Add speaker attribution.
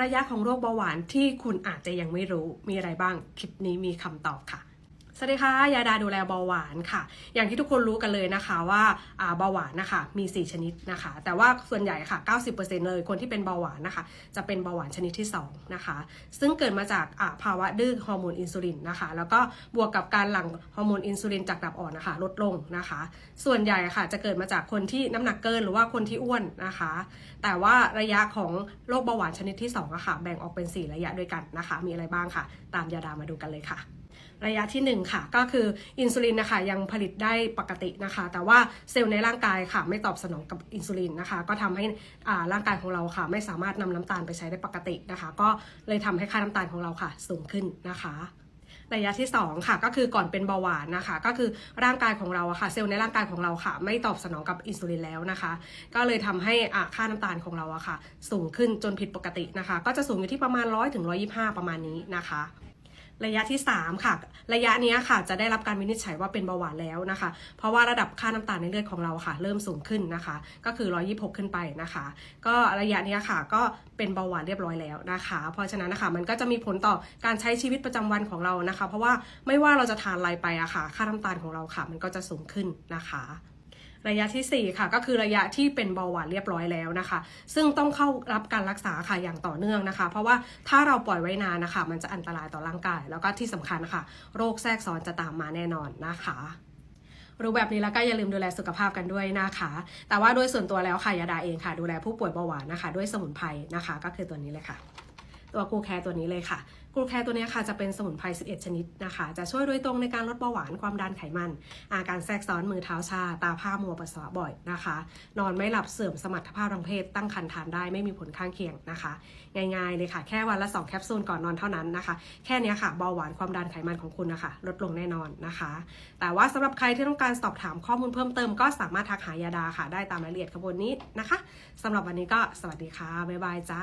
Speaker 1: ระยะของโรคเบาหวานที่คุณอาจจะยังไม่รู้มีอะไรบ้าง คลิปนี้มีคำตอบค่ะ สวัสดีค่ะ ยาดาดูแลเบาหวานค่ะ อย่างที่ทุกคนรู้กันเลยนะคะว่าเบาหวานนะคะมี 4 ชนิดนะคะ แต่ว่าส่วนใหญ่ค่ะ 90%เลยคนที่เป็นเบาหวานนะคะ จะเป็นเบาหวานชนิดที่2นะคะ ซึ่งเกิดมาจากาภาวะดื้อฮอร์โมนอินซูลินนะคะ แล้วก็บวกกับการหลั่งฮอร์โมนอินซูลินจากตับอ่อนนะคะ ลดลงนะคะ ส่วนใหญ่ค่ะจะเกิดมาจากคนที่น้ำหนักเกินหรือว่าคนที่อ้วนนะคะ แต่ว่าระยะของโรคเบาหวานชนิดที่2อะค่ะแบ่งออกเป็น 4 ระยะด้วยกันนะคะ มีอะไรบ้างค่ะ ตามยาดามาดูกันเลยค่ะ ระยะที่ 1 ค่ะ ก็คืออินซูลินนะคะยังผลิตได้ปกตินะคะ แต่ว่าเซลล์ในร่างกายค่ะ ไม่ตอบสนองกับอินซูลินนะคะ ก็ทำให้อ่าร่างกายของเราค่ะ ไม่สามารถนำน้ำตาลไปใช้ได้ปกตินะคะ ก็เลยทำให้ค่าน้ำตาลของเราค่ะ สูงขึ้นนะคะระยะที่ 2 ค่ะก็คือก่อนเป็นเบาหวานนะคะ ก็คือร่างกายของเราอะค่ะ เซลล์ในร่างกายของเราค่ะ ไม่ตอบสนองกับอินซูลินแล้วนะคะ ก็เลยทำให้อ่าค่าน้ำตาลของเราอะค่ะ สูงขึ้นจนผิดปกตินะคะ ก็จะสูงอยู่ที่ประมาณ 100ถึง125 ประมาณนี้นะคะ ระยะที่ 3 ค่ะ ระยะนี้ค่ะ จะได้รับการวินิจฉัยว่าเป็นเบาหวานแล้วนะคะ เพราะว่าระดับค่าน้ำตาลในเลือดของเราค่ะ เริ่มสูงขึ้นนะคะ ก็คือ 126 ขึ้นไปนะคะ ก็ระยะนี้ค่ะก็เป็นเบาหวานเรียบร้อยแล้วนะคะ เพราะฉะนั้นนะคะมันก็จะมีผลต่อการใช้ชีวิตประจำวันของเรานะคะ เพราะว่าไม่ว่าเราจะทานอะไรไปอะค่ะ ค่าน้ำตาลของเราค่ะ มันก็จะสูงขึ้นนะคะ ระยะทีสี่ 4 ค่ะ ก็คือระยะที่เป็นเบาหวานเรียบร้อยแล้วนะคะ ซึ่งต้องเข้ารับการรักษาค่ะอย่างต่อเนื่องนะคะ เพราะว่าถ้าเราปล่อยไว้นานนะคะ มันจะอันตรายต่อร่างกาย แล้วก็ที่สำคัญนะคะโรคแทรกซ้อนจะตามมาแน่นอนนะคะรู้แบบนี้แล้วก็อย่าลืมดูแลสุขภาพกันด้วยนะคะ แต่ว่าโดยส่วนตัวแล้วค่ะยาดาเองค่ะ ดูแลผู้ป่วยเบาหวานนะคะ ด้วยสมุนไพรนะคะ ก็คือตัวนี้เลยค่ะ ตัวกูแคร์ตัวนี้เลยค่ะกูแคร์ตัวนี้ค่ะจะเป็นสมุนไพร 11 ชนิดนะคะ จะช่วยโดยตรงในการลดเบาหวานความดันไขมัน อาการแทรกซ้อนมือเท้าชา ตาผ้ามัวปัสสาวะบ่อยนะคะ นอนไม่หลับเสื่อมสมรรถภาพทางเพศ ตั้งครรภ์ทานได้ไม่มีผลข้างเคียงนะคะ ง่ายๆเลยค่ะ แค่วันละ 2 แคปซูลก่อนนอนเท่านั้นนะคะ แค่นี้ค่ะเบาหวานความดันไขมันของคุณนะคะ ลดลงแน่นอนนะคะ แต่ว่าสำหรับใครที่ต้องการสอบถามข้อมูลเพิ่มเติมก็สามารถทักหายาดาค่ะ ได้ตามรายละเอียดขบวนนี้นะคะสำหรับวันนี้ก็สวัสดีค่ะบ๊ายบายจ้า